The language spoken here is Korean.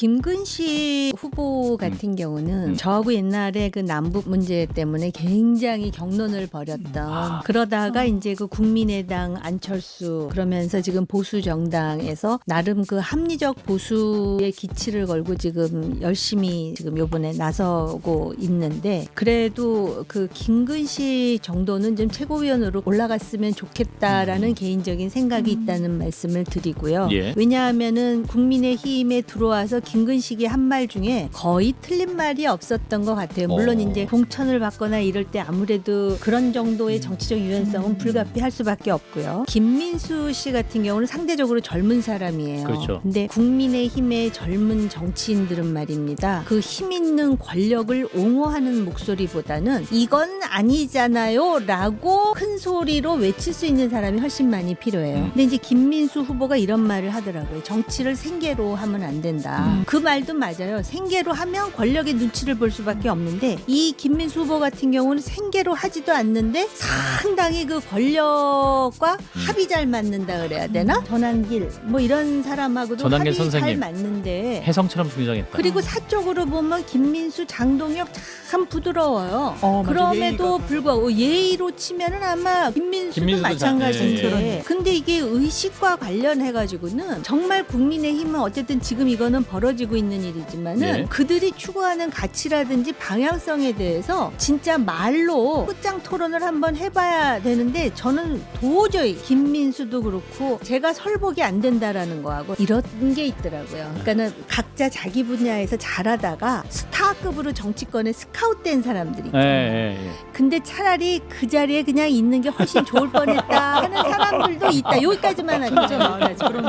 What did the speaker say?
김근식 후보 같은 경우는 음. 저하고 옛날에 그 남북 문제 때문에 굉장히 경론을 벌였던 아. 그러다가 이제 그 국민의당 안철수 그러면서 지금 보수 정당에서 나름 그 합리적 보수의 기치를 걸고 지금 열심히 지금 요번에 나서고 있는데 그래도 그 김근식 정도는 좀 최고위원으로 올라갔으면 좋겠다라는 개인적인 생각이 있다는 말씀을 드리고요. 예. 왜냐하면은 국민의힘에 들어와서 김근식이 한 말 중에 거의 틀린 말이 없었던 것 같아요. 물론 어. 이제 공천을 받거나 이럴 때 아무래도 그런 정도의 정치적 유연성은 불가피할 수밖에 없고요. 김민수 씨 같은 경우는 상대적으로 젊은 사람이에요. 그렇죠. 근데 국민의힘의 젊은 정치인들은 말입니다. 그 힘 있는 권력을 옹호하는 목소리보다는 이건 아니잖아요 라고 큰 소리로 외칠 수 있는 사람이 훨씬 많이 필요해요. 음. 근데 이제 김민수 후보가 이런 말을 하더라고요. 정치를 생계로 하면 안 된다. 음. 그 말도 맞아요. 생계로 하면 권력의 눈치를 볼 수밖에 없는데 이 김민수 후보 같은 경우는 생계로 하지도 않는데 상당히 그 권력과 음. 합이 잘 맞는다 그래야 되나? 전환길 뭐 이런 사람하고도 전환길 합이 잘 선생님. 맞는데 혜성처럼 등장했다. 그리고 사적으로 보면 김민수, 장동혁 참 부드러워요. 어, 맞아. 그럼에도 불구하고 예의로 치면은 아마 김민수도 김민수도 마찬가지인데 자- 예, 예. 근데 이게 의식과 관련해 가지고는 정말 국민의힘은 어쨌든 지금 이거는 벌어 지고 있는 일이지만은 예. 그들이 추구하는 가치라든지 방향성에 대해서 진짜 말로 끝장 토론을 한번 해봐야 되는데 저는 도저히 김민수도 그렇고 제가 설복이 안 된다라는 거하고 이런 게 있더라고요. 그러니까는 각자 자기 분야에서 잘하다가 스타급으로 정치권에 스카웃된 사람들이 예, 있잖아요. 예, 예. 근데 차라리 그 자리에 그냥 있는 게 훨씬 좋을 뻔했다 하는 사람들도 있다. 여기까지만 하죠. 그런